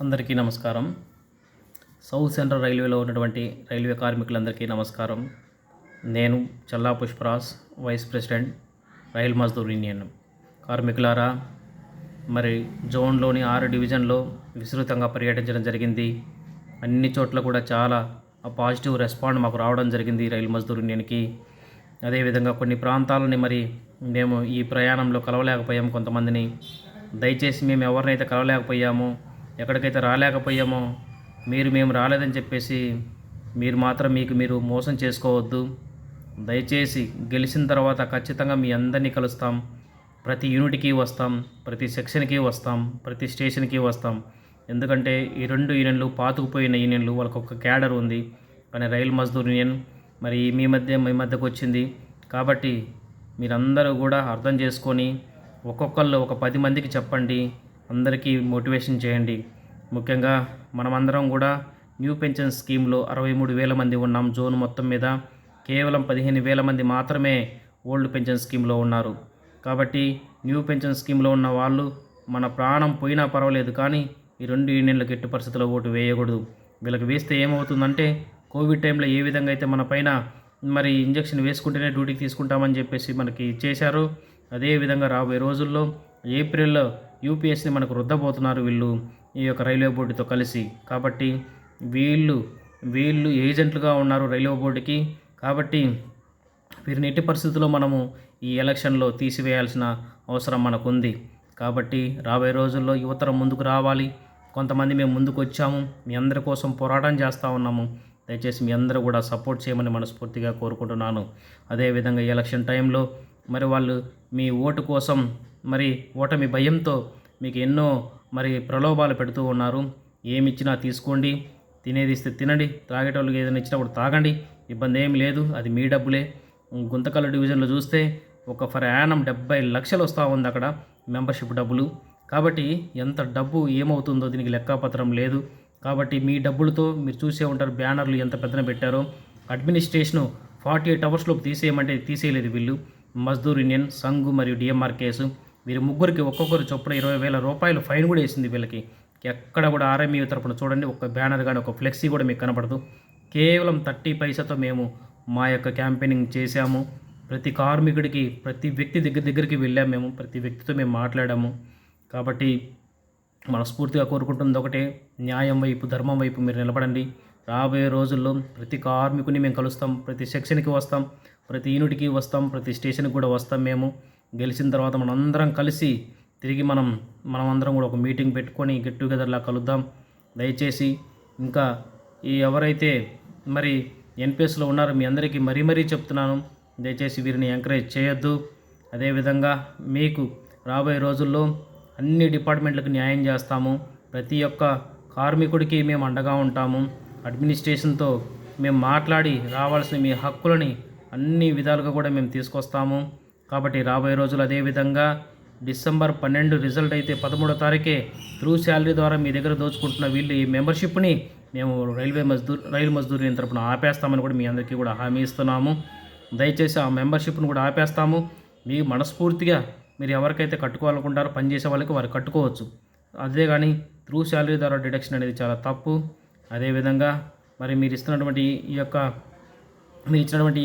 అందరికీ నమస్కారం. South central రైల్వేలో ఉన్నటువంటి రైల్వే కార్మికులందరికీ నమస్కారం. నేను Challa Pushparaj vice president rail Mazdoor union. కార్మికులారా మరి జోన్లోని ఆరు డివిజన్లో విస్తృతంగా పర్యటించడం జరిగింది. అన్ని చోట్ల కూడా చాలా పాజిటివ్ రెస్పాండ్ మాకు రావడం జరిగింది రైలు మజ్దూర్ యూనియన్కి. అదేవిధంగా కొన్ని ప్రాంతాలని మరి మేము ఈ ప్రయాణంలో కలవలేకపోయాము కొంతమందిని. దయచేసి మేము ఎవరినైతే కలవలేకపోయామో ఎక్కడికైతే రాలేకపోయామో మీరు మేము రాలేదని చెప్పేసి మీరు మాత్రం మీకు మీరు మోసం చేసుకోవద్దు. దయచేసి గెలిచిన తర్వాత ఖచ్చితంగా మీ అందరినీ కలుస్తాం. ప్రతి యూనిట్కి వస్తాం ప్రతి సెక్షన్కి వస్తాం ప్రతి స్టేషన్కి వస్తాం. ఎందుకంటే ఈ రెండు యూనియన్లు పాతుకుపోయిన యూనియన్లు వాళ్ళకి ఒక క్యాడర్ ఉంది కానీ రైల్ మజ్దూర్ యూనియన్. మరి మీ మధ్య మీ మధ్యకు వచ్చింది. కాబట్టి మీరందరూ కూడా అర్థం చేసుకొని ఒక్కొక్కళ్ళు ఒక పది మందికి చెప్పండి అందరికీ మోటివేషన్ చేయండి. ముఖ్యంగా మనమందరం కూడా న్యూ పెన్షన్ స్కీమ్లో అరవై మూడు వేల మంది ఉన్నాం. జోన్ మొత్తం మీద కేవలం పదిహేను వేల మంది మాత్రమే ఓల్డ్ పెన్షన్ స్కీమ్లో ఉన్నారు. కాబట్టి న్యూ పెన్షన్ స్కీమ్లో ఉన్న వాళ్ళు మన ప్రాణం పోయినా పర్వాలేదు కానీ ఈ రెండు యూనియన్లకు ఎట్టి పరిస్థితుల్లో ఓటు వేయకూడదు. వీళ్ళకి వేస్తే ఏమవుతుందంటే కోవిడ్ టైంలో ఏ విధంగా అయితే మన పైన మరి ఇంజక్షన్ వేసుకుంటేనే డ్యూటీకి తీసుకుంటామని చెప్పేసి మనకి చేశారు. అదేవిధంగా రాబోయే రోజుల్లో ఏప్రిల్లో యూపీఎస్ని మనకు రుద్దబోతున్నారు వీళ్ళు. ఈ యొక్క రైల్వే బోర్డుతో కలిసి. కాబట్టి వీళ్ళు వీళ్ళు ఏజెంట్లుగా ఉన్నారు రైల్వే బోర్డుకి. కాబట్టి వీరిని ఎట్టి పరిస్థితుల్లో మనము ఈ ఎలక్షన్లో తీసివేయాల్సిన అవసరం మనకుంది. కాబట్టి రాబోయే రోజుల్లో యువతరం ముందుకు రావాలి. కొంతమంది మేము ముందుకు వచ్చాము. మీ అందరి కోసం పోరాటం చేస్తూ ఉన్నాము. దయచేసి మీ అందరూ కూడా సపోర్ట్ చేయమని మనస్ఫూర్తిగా కోరుకుంటున్నాను. అదేవిధంగా ఈ ఎలక్షన్ టైంలో మరి వాళ్ళు మీ ఓటు కోసం మరి ఓటమి భయంతో మీకు ఎన్నో మరి ప్రలోభాలు పెడుతూ ఉన్నారు. ఏమి ఇచ్చినా తీసుకోండి. తినేది ఇస్తే తినండి. తాగేటోళ్ళకి ఏదైనా ఇచ్చినప్పుడు తాగండి. ఇబ్బంది ఏమి లేదు. అది మీ డబ్బులే. గుంతకల్లు డివిజన్లో చూస్తే ఒక ఫర్ యానం డెబ్బై లక్షలు వస్తూ ఉంది అక్కడ మెంబర్షిప్ డబ్బులు. కాబట్టి ఎంత డబ్బు ఏమవుతుందో దీనికి లెక్కాపత్రం లేదు. కాబట్టి మీ డబ్బులతో మీరు చూసే ఉంటారు బ్యానర్లు ఎంత పెద్దన పెట్టారో. అడ్మినిస్ట్రేషను ఫార్టీ ఎయిట్ అవర్స్లోపు తీసేయమంటే తీసేయలేదు వీళ్ళు. మజ్దూర్ యూనియన్ సంఘు మరియు డిఎంఆర్ కేసు. వీరి ముగ్గురికి ఒక్కొక్కరు చొప్పున ఇరవై వేల రూపాయలు ఫైన్ కూడా వేసింది వీళ్ళకి. ఎక్కడ కూడా ఆర్ఎంఈ తరపున చూడండి ఒక బ్యానర్ కానీ ఒక ఫ్లెక్సీ కూడా మీకు కనపడదు. కేవలం థర్టీ పైసాతో మేము మా యొక్క క్యాంపెయినింగ్ చేశాము. ప్రతి కార్మికుడికి ప్రతి వ్యక్తి దగ్గర దగ్గరికి వెళ్ళాము మేము ప్రతి వ్యక్తితో మేము మాట్లాడాము. కాబట్టి మనస్ఫూర్తిగా కోరుకుంటుంది ఒకటే న్యాయం వైపు ధర్మం వైపు మీరు నిలబడండి. రాబోయే రోజుల్లో ప్రతి కార్మికుని మేము కలుస్తాం ప్రతి సెక్షన్కి వస్తాం ప్రతి యూనిట్కి వస్తాం ప్రతి స్టేషన్కి కూడా వస్తాం మేము. గెలిచిన తర్వాత మనం అందరం కలిసి తిరిగి మనం మనమందరం కూడా ఒక మీటింగ్ పెట్టుకొని గెట్ టుగెదర్లా కలుద్దాం. దయచేసి ఇంకా ఈ ఎవరైతే మరి ఎన్పిఎస్లో ఉన్నారో మీ అందరికీ మరీ మరీ చెప్తున్నాను. దయచేసి వీరిని ఎంకరేజ్ చేయొద్దు. అదేవిధంగా మీకు రాబోయే రోజుల్లో అన్ని డిపార్ట్మెంట్లకు న్యాయం చేస్తాము. ప్రతి ఒక్క కార్మికుడికి మేము అండగా ఉంటాము. అడ్మినిస్ట్రేషన్తో మేము మాట్లాడి రావాల్సిన మీ హక్కులని అన్ని విధాలుగా కూడా మేము తీసుకొస్తాము. కాబట్టి రాబోయే రోజులు అదేవిధంగా డిసెంబర్ పన్నెండు రిజల్ట్ అయితే పదమూడో తారీఖే త్రూ శాలరీ ద్వారా మీ దగ్గర దోచుకుంటున్న వీళ్ళు ఈ మెంబర్షిప్ని మేము railway Mazdoor rail Mazdoor union తరపున ఆపేస్తామని కూడా మీ అందరికీ కూడా హామీ ఇస్తున్నాము. దయచేసి ఆ మెంబర్షిప్ను కూడా ఆపేస్తాము. మీ మనస్ఫూర్తిగా మీరు ఎవరికైతే కట్టుకోవాలనుకుంటారో పనిచేసే వాళ్ళకి వారు కట్టుకోవచ్చు. అదే కానీ త్రూ శాలరీ ద్వారా డిడక్షన్ అనేది చాలా తప్పు. అదేవిధంగా మరి మీరు ఇస్తున్నటువంటి ఈ యొక్క మీరు ఇచ్చినటువంటి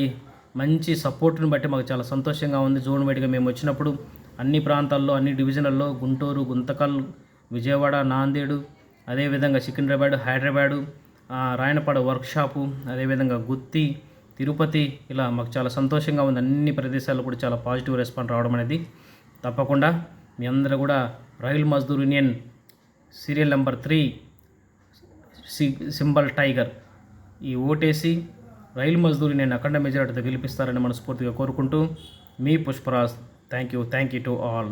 మంచి సపోర్ట్ని బట్టి మాకు చాలా సంతోషంగా ఉంది. జోన్ వైడ్గా మేము వచ్చినప్పుడు అన్ని ప్రాంతాల్లో అన్ని డివిజన్లలో గుంటూరు గుంతకల్ విజయవాడ నాందేడు అదేవిధంగా సికింద్రాబాద్ హైదరాబాదు రాయనపాడ వర్క్షాపు అదేవిధంగా గుత్తి తిరుపతి ఇలా మాకు చాలా సంతోషంగా ఉంది. అన్ని ప్రదేశాల్లో కూడా చాలా పాజిటివ్ రెస్పాన్స్ రావడం అనేది తప్పకుండా మీ అందరూ కూడా rail Mazdoor union serial number three C symbol tiger ఈ ఓటేసి రైలు మజ్దూరి నేను అఖండ మెజారిటీతో గెలిపిస్తారని మనస్ఫూర్తిగా కోరుకుంటూ మీ Pushparaj. Thank you thank you to all